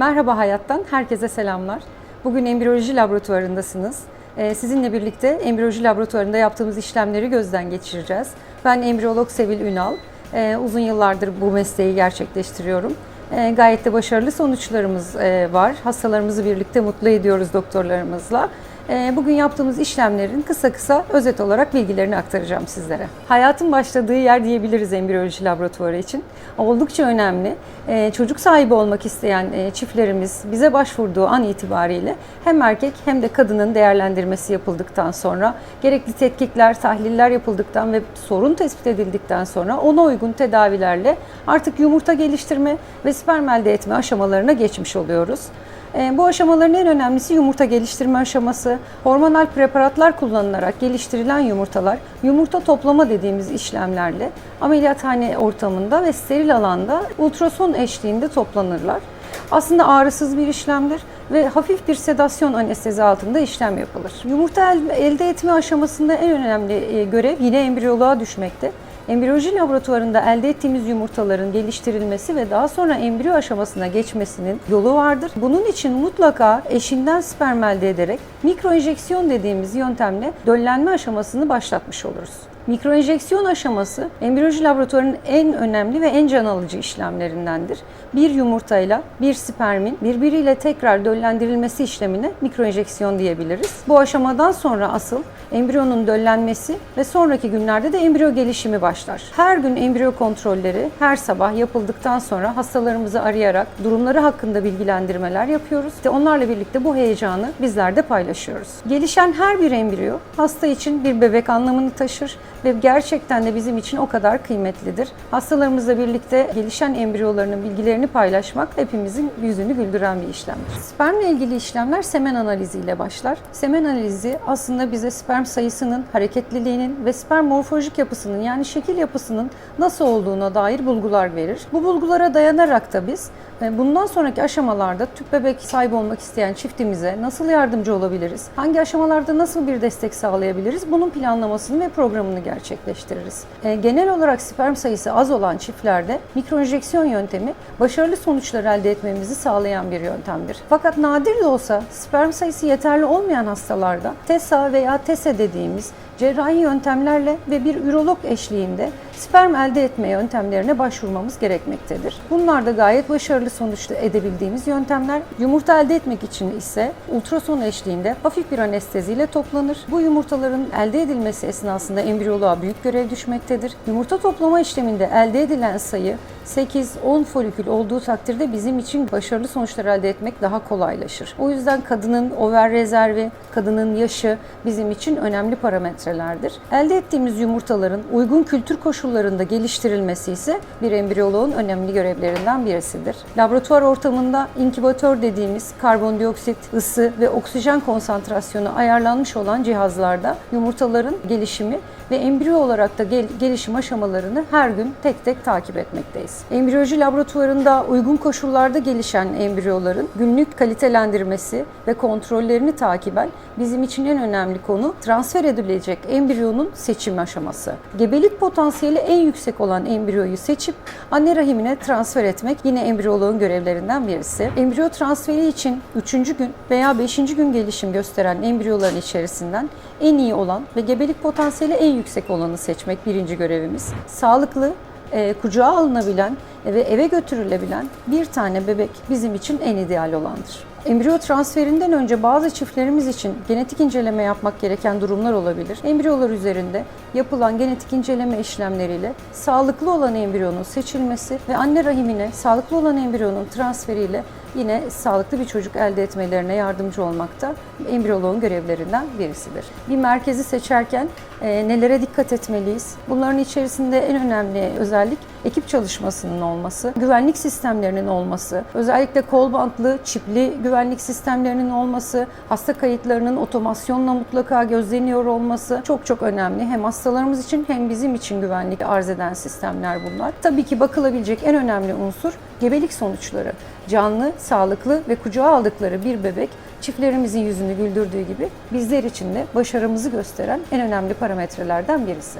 Merhaba Hayat'tan herkese selamlar. Bugün embriyoloji laboratuvarındasınız. Ee, Sizinle birlikte embriyoloji laboratuvarında yaptığımız işlemleri gözden geçireceğiz. Ben embriyolog Sevil Ünal. Ee, Uzun yıllardır bu mesleği gerçekleştiriyorum. Ee, Gayet de başarılı sonuçlarımız e, var. Hastalarımızı birlikte mutlu ediyoruz doktorlarımızla. Ee, Bugün yaptığımız işlemlerin kısa kısa özet olarak bilgilerini aktaracağım sizlere. Hayatın başladığı yer diyebiliriz embriyoloji laboratuvarı için. Oldukça önemli. Ee, Çocuk sahibi olmak isteyen e, çiftlerimiz bize başvurduğu an itibariyle hem erkek hem de kadının değerlendirmesi yapıldıktan sonra gerekli tetkikler, tahliller yapıldıktan ve sorun tespit edildikten sonra ona uygun tedavilerle artık yumurta geliştirme ve sperm elde etme aşamalarına geçmiş oluyoruz. E, Bu aşamaların en önemlisi yumurta geliştirme aşaması. Hormonal preparatlar kullanılarak geliştirilen yumurtalar yumurta toplama dediğimiz işlemlerle ameliyathane ortamında ve steril alanda ultrason eşliğinde toplanırlar. Aslında ağrısız bir işlemdir ve hafif bir sedasyon anestezi altında işlem yapılır. Yumurta el- elde etme aşamasında en önemli e, görev yine embriyoloğa düşmekte. Embriyoloji laboratuvarında elde ettiğimiz yumurtaların geliştirilmesi ve daha sonra embriyo aşamasına geçmesinin yolu vardır. Bunun için mutlaka eşinden sperm elde ederek mikroenjeksiyon dediğimiz yöntemle döllenme aşamasını başlatmış oluruz. Mikroenjeksiyon aşaması embriyoloji laboratuvarının en önemli ve en can alıcı işlemlerindendir. Bir yumurtayla bir spermin birbiriyle tekrar döllendirilmesi işlemine mikroenjeksiyon diyebiliriz. Bu aşamadan sonra asıl embriyonun döllenmesi ve sonraki günlerde de embriyo gelişimi başlar. Her gün embriyo kontrolleri her sabah yapıldıktan sonra hastalarımızı arayarak durumları hakkında bilgilendirmeler yapıyoruz. İşte onlarla birlikte bu heyecanı bizler de paylaşıyoruz. Gelişen her bir embriyo hasta için bir bebek anlamını taşır ve gerçekten de bizim için o kadar kıymetlidir. Hastalarımızla birlikte gelişen embriyolarının bilgilerini paylaşmak hepimizin yüzünü güldüren bir işlemdir. Spermle ilgili işlemler semen analiziyle başlar. Semen analizi aslında bize sperm sayısının, hareketliliğinin ve sperm morfolojik yapısının yani şekil yapısının nasıl olduğuna dair bulgular verir. Bu bulgulara dayanarak da biz e, bundan sonraki aşamalarda tüp bebek sahibi olmak isteyen çiftimize nasıl yardımcı olabiliriz? Hangi aşamalarda nasıl bir destek sağlayabiliriz? Bunun planlamasını ve programını gerçekleştiririz. E, Genel olarak sperm sayısı az olan çiftlerde mikroenjeksiyon yöntemi başarılı sonuçlar elde etmemizi sağlayan bir yöntemdir. Fakat nadir de olsa sperm sayısı yeterli olmayan hastalarda TESA veya TESE dediğimiz cerrahi yöntemlerle ve bir ürolog eşliğinde sperm elde etme yöntemlerine başvurmamız gerekmektedir. Bunlar da gayet başarılı sonuç edebildiğimiz yöntemler. Yumurta elde etmek için ise ultrason eşliğinde hafif bir anesteziyle toplanır. Bu yumurtaların elde edilmesi esnasında embriyoloğa büyük görev düşmektedir. Yumurta toplama işleminde elde edilen sayı 8-10 folikül olduğu takdirde bizim için başarılı sonuçlar elde etmek daha kolaylaşır. O yüzden kadının over rezervi, kadının yaşı bizim için önemli parametrelerdir. Elde ettiğimiz yumurtaların uygun kültür koşullarında geliştirilmesi ise bir embriyoloğun önemli görevlerinden birisidir. Laboratuvar ortamında inkübatör dediğimiz karbondioksit, ısı ve oksijen konsantrasyonu ayarlanmış olan cihazlarda yumurtaların gelişimi ve embriyo olarak da gel- gelişim aşamalarını her gün tek tek takip etmekteyiz. Embriyoloji laboratuvarında uygun koşullarda gelişen embriyoların günlük kalitelendirmesi ve kontrollerini takiben bizim için en önemli konu transfer edilecek embriyonun seçim aşaması. Gebelik potansiyeli en yüksek olan embriyoyu seçip anne rahimine transfer etmek yine embriyoloğun görevlerinden birisi. Embriyo transferi için 3. gün veya 5. gün gelişim gösteren embriyoların içerisinden en iyi olan ve gebelik potansiyeli en yüksek olanı seçmek birinci görevimiz. Sağlıklı, e, kucağa alınabilen ve eve götürülebilen bir tane bebek bizim için en ideal olandır. Embriyo transferinden önce bazı çiftlerimiz için genetik inceleme yapmak gereken durumlar olabilir. Embriyolar üzerinde yapılan genetik inceleme işlemleriyle sağlıklı olan embriyonun seçilmesi ve anne rahimine sağlıklı olan embriyonun transferiyle yine sağlıklı bir çocuk elde etmelerine yardımcı olmak da embriyoloğun görevlerinden birisidir. Bir merkezi seçerken e, nelere dikkat etmeliyiz? Bunların içerisinde en önemli özellik ekip çalışmasının olması, güvenlik sistemlerinin olması, özellikle kol bantlı, çipli güvenlik sistemlerinin olması, hasta kayıtlarının otomasyonla mutlaka gözleniyor olması çok çok önemli. Hem hastalarımız için hem bizim için güvenlik arz eden sistemler bunlar. Tabii ki bakılabilecek en önemli unsur gebelik sonuçları. Canlı, sağlıklı ve kucağa aldıkları bir bebek çiftlerimizin yüzünü güldürdüğü gibi bizler için de başarımızı gösteren en önemli parametrelerden birisi.